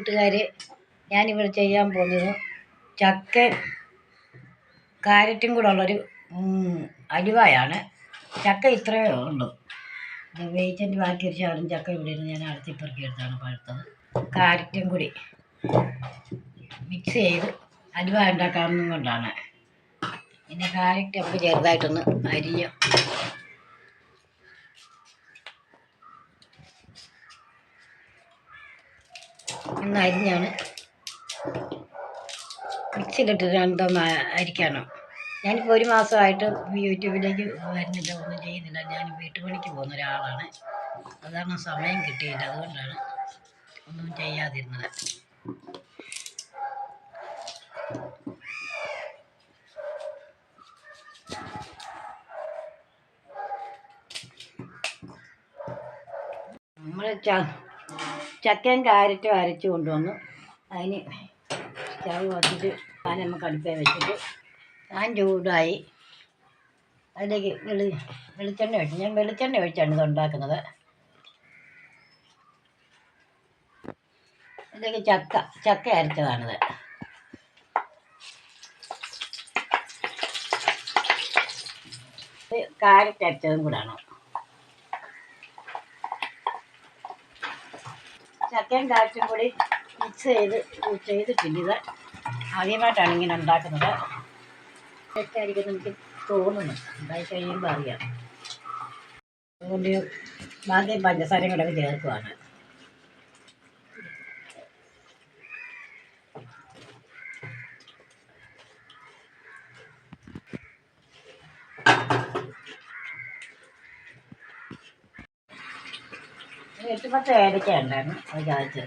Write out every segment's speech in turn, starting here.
കൂട്ടുകാർ ഞാനിവിടെ ചെയ്യാൻ പോകുന്നത് ചക്ക കാരറ്റും കൂടെ ഉള്ളൊരു അലുവായാണ്. ചക്ക ഇത്രയേ ഉള്ളൂ. വെയിറ്റിന്റെ ബാക്കി ഒരു ശകലം ചക്ക ഇവിടെ ഇരുന്ന് ഞാൻ അടുത്ത് ഇപ്പറക്കി എടുത്താണ് പഴുത്തത്. കാരറ്റും കൂടി മിക്സ് ചെയ്ത് അലുവ ഉണ്ടാക്കാവുന്നതും കൊണ്ടാണ്. പിന്നെ കാരറ്റ് നമുക്ക് ചെറുതായിട്ടൊന്ന് അരിയാം. ഒന്ന് അരിഞ്ഞാണ് മിക്സിയിലിട്ട് രണ്ടൊന്ന് അരിക്കണം. ഞാനിപ്പോൾ ഒരു മാസമായിട്ട് യൂട്യൂബിലേക്ക് വരുന്നില്ല ഒന്നും ചെയ്യുന്നില്ല. ഞാൻ വീട്ടുപണിക്ക് പോകുന്ന ഒരാളാണ്. അതാണ് സമയം കിട്ടിയില്ല അതുകൊണ്ടാണ് ഒന്നും ചെയ്യാതിരുന്നത്. നമ്മൾ ച ചക്കയും കാരറ്റും അരച്ച് കൊണ്ടുവന്നു. അതിന് സ്റ്റവ് കത്തിച്ച് ഞാൻ നമുക്ക് അടുപ്പേ വെച്ചിട്ട് ഞാൻ ചൂടായി. അതിലേക്ക് വെളി വെളിച്ചെണ്ണ ഒഴിച്ചു. ഞാൻ വെളിച്ചെണ്ണ ഒഴിച്ചാണ് ഇത് ഉണ്ടാക്കുന്നത്. ഇതിലേക്ക് ചക്ക ചക്ക അരച്ചതാണിത് കാരറ്റ് അരച്ചതും കൂടാണ്. ചക്കയും കാറ്റും കൂടി മിക്സ് ചെയ്ത് ചെയ്തിട്ടില്ല ഇത്. ആദ്യമായിട്ടാണ് ഇങ്ങനെ ഉണ്ടാക്കുന്നത്. തെറ്റായിരിക്കും നമുക്ക് തോന്നുന്നു ഉണ്ടായി കഴിയുമ്പോൾ അറിയാം. അതുകൊണ്ട് ബാക്കി പഞ്ചസാരയും കൂടെ ചേർക്കുവാണ്. എട്ട് പത്ത് ഏലക്ക ഉണ്ടായിരുന്നു അത് ചായച്ച്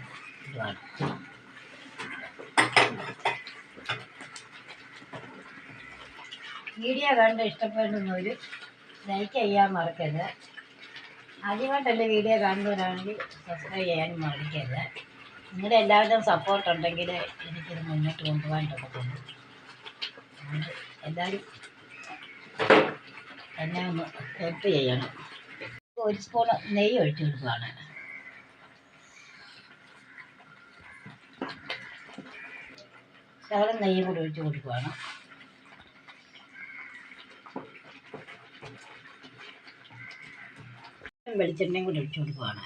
വീഡിയോ കണ്ട് ഇഷ്ടപ്പെടുന്നവർ ലൈക്ക് ചെയ്യാൻ മറക്കരുത്. ആദ്യമായിട്ടല്ലേ വീഡിയോ കാണുന്നവരാണെങ്കിൽ സബ്സ്ക്രൈബ് ചെയ്യാനും മറക്കരുത് നിങ്ങളുടെ എല്ലാവരുടെയും സപ്പോർട്ട് ഉണ്ടെങ്കിൽ എനിക്കിത് മുന്നോട്ട് കൊണ്ടുപോകാൻ തോന്നും എല്ലാവരും എന്നെ ഒന്ന് ഹെൽപ്പ് ചെയ്യണം. ഒരു സ്പൂൺ നെയ്യ് ഒഴിച്ചു കൊടുക്കുകയാണ് ശകലം നെയ്യും കൂടി ഒഴിച്ചു കൊടുക്കുകയാണ് വെളിച്ചെണ്ണയും കൂടി ഒഴിച്ചു കൊടുക്കുകയാണ്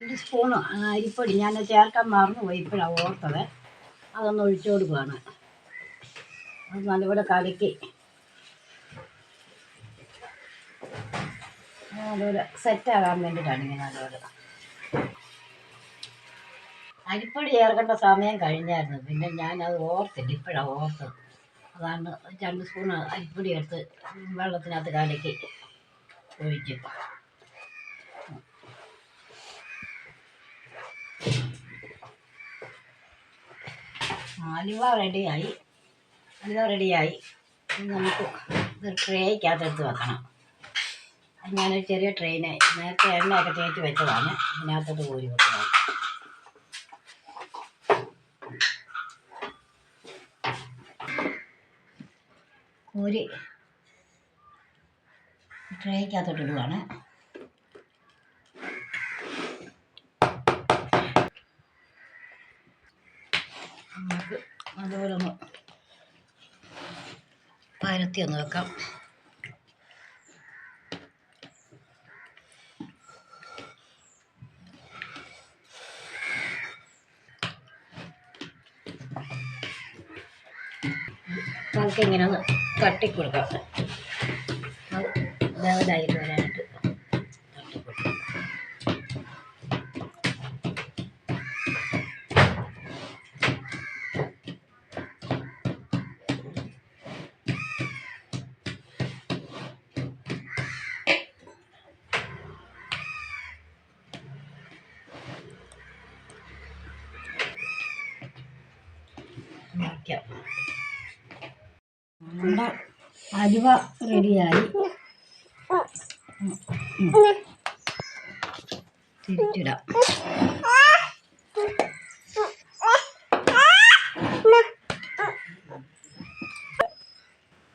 രണ്ട് സ്പൂണ് അരിപ്പൊടി ഞാൻ ചേർക്കാൻ മറന്നു പോയി ഇപ്പോഴാണ് ഓർത്തത്. അതൊന്ന് ഒഴിച്ചു കൊടുക്കുകയാണ് അത് നല്ലപോലെ കലക്കി. നല്ലപോലെ സെറ്റാകാൻ വേണ്ടിയിട്ടാണ് ഇങ്ങനെ നല്ലപോലെ അരിപ്പൊടി ചേർക്കേണ്ട സമയം കഴിഞ്ഞായിരുന്നു. പിന്നെ ഞാൻ ഞാനത് ഓർത്തില്ല. ഇപ്പോഴാണ് ഓർത്തത്. അതാണ് രണ്ട് സ്പൂൺ അരിപ്പൊടി എടുത്ത് വെള്ളത്തിനകത്ത് കലക്കി ഒഴിച്ചു അലുവ റെഡിയായി. അലുവ റെഡിയായി. നമുക്ക് ഇത് ട്രേക്കകത്ത് വെക്കണം. അത് ഞാനൊരു ചെറിയ ട്രെയിനെ നേരത്തെ എണ്ണയൊക്കെ തേച്ച് വെച്ചതാണ്. ഇതിനകത്തോട്ട് കോരി വെക്കണം. കോരി ട്രേക്കകത്തോട്ട് ഇടുവാണ്. നമുക്ക് അതുപോലെ ഒന്ന് പരത്തി ഒന്ന് വെക്കാം. നമുക്ക് ഇങ്ങനെ ഒന്ന് തട്ടിക്കൊടുക്കാം. കൊടുക്കാം ലെവലായിട്ട് വരാനായിട്ട് വയ്ക്കാം നമ്മുടെ അലുവ റെഡിയായി. തിരിച്ചിടാം.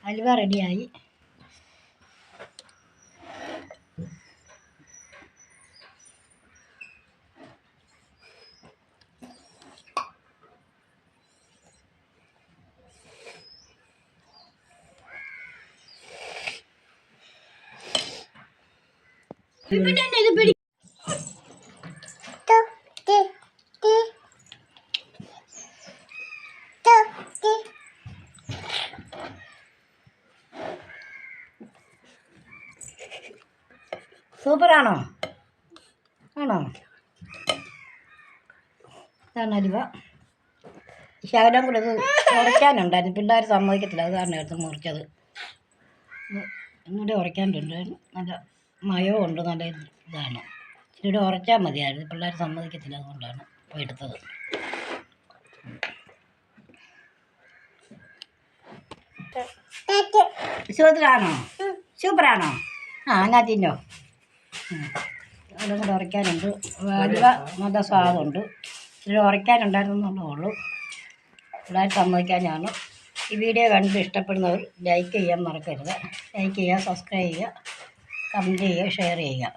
അലുവ റെഡിയായി. സൂപ്പറാണോ? ആണോ? അലുവ. ശകലം കൂടെ ഇത് ഉറയ്ക്കാനുണ്ടായിരുന്നു. പിള്ളേർ സമ്മതിക്കത്തില്ല. അത് കാരണം എടുത്ത് മുറിച്ചത്. എന്നിട്ട് ഉറയ്ക്കാനുണ്ടായിരുന്നു. നല്ല മയവും ഉണ്ട് നല്ല ഇതാണ്. ഇച്ചിരി ഉറച്ചാൽ മതിയായിരുന്നു പിള്ളേർ സമ്മതിക്കത്തില്ല അതുകൊണ്ടാണ് ഇപ്പോൾ എടുത്തത്. സൂപ്പറാണോ സൂപ്പറാണോ? ആ എന്നാ തിന്നോ അതും കൂടെ ഉറയ്ക്കാനുണ്ട്. അലുവ നല്ല സ്വാദുണ്ട്. ഇച്ചിരി ഉറയ്ക്കാനുണ്ടായിരുന്നുള്ളൂ ഉള്ളൂ. പിള്ളേർ സമ്മതിക്കാനാണ് ഈ വീഡിയോ കണ്ട് ഇഷ്ടപ്പെടുന്നവർ ലൈക്ക് ചെയ്യാൻ മറക്കരുത്. ലൈക്ക് ചെയ്യുക സബ്സ്ക്രൈബ് ചെയ്യുക. കമന്റ് ചെയ്യുക ഷെയർ ചെയ്യുക.